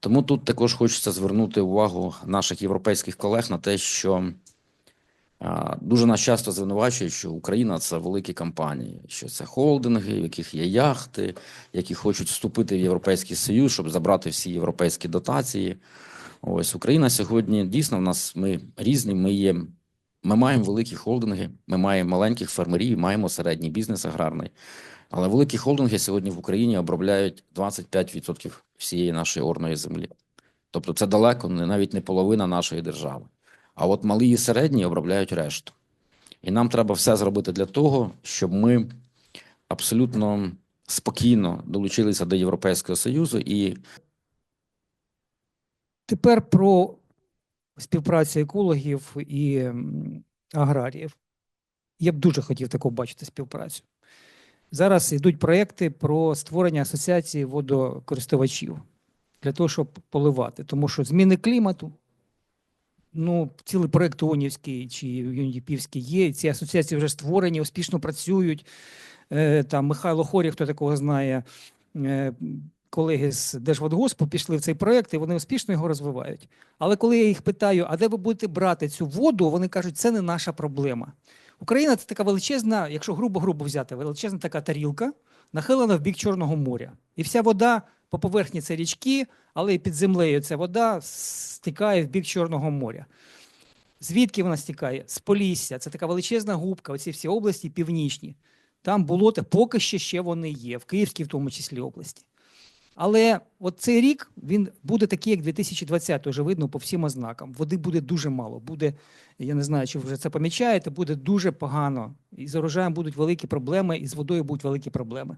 Тому тут також хочеться звернути увагу наших європейських колег на те, що дуже нас часто звинувачують, що Україна це великі компанії, що це холдинги, в яких є яхти, які хочуть вступити в Європейський Союз, щоб забрати всі європейські дотації. Ось Україна сьогодні дійсно в нас ми різні. Ми є. Ми маємо великі холдинги, ми маємо маленьких фермерів, маємо середній бізнес аграрний. Але великі холдинги сьогодні в Україні обробляють 25% всієї нашої орної землі. Тобто це далеко не навіть не половина нашої держави. А от малі і середні обробляють решту. І нам треба все зробити для того, щоб ми абсолютно спокійно долучилися до Європейського Союзу і Тепер про співпрацю екологів і аграріїв. Я б дуже хотів таку бачити співпрацю. Зараз йдуть проекти про створення асоціації водокористувачів для того, щоб поливати. Тому що зміни клімату, ну, цілий проект ООНівський чи ЮНІПівський є. Ці асоціації вже створені, успішно працюють. Е, Там Михайло Хорі, хто такого знає, е, колеги з Держводгоспу пішли в цей проект, і вони успішно його розвивають. Але коли я їх питаю, а де ви будете брати цю воду, вони кажуть, це не наша проблема. Україна це така величезна, якщо грубо-грубо взяти, величезна така тарілка, нахилена в бік Чорного моря. І вся вода по поверхні це річки, але і під землею ця вода стікає в бік Чорного моря. Звідки вона стікає? З Полісся. Це така величезна губка, оці всі області північні. Там болота, поки що ще вони є, в Київській в тому числі області. Але от цей рік він буде такий, як 2020, вже видно по всім ознакам. Води буде дуже мало. Буде, я не знаю, чи ви вже це помічаєте, буде дуже погано. І з урожаєм будуть великі проблеми, і з водою будуть великі проблеми.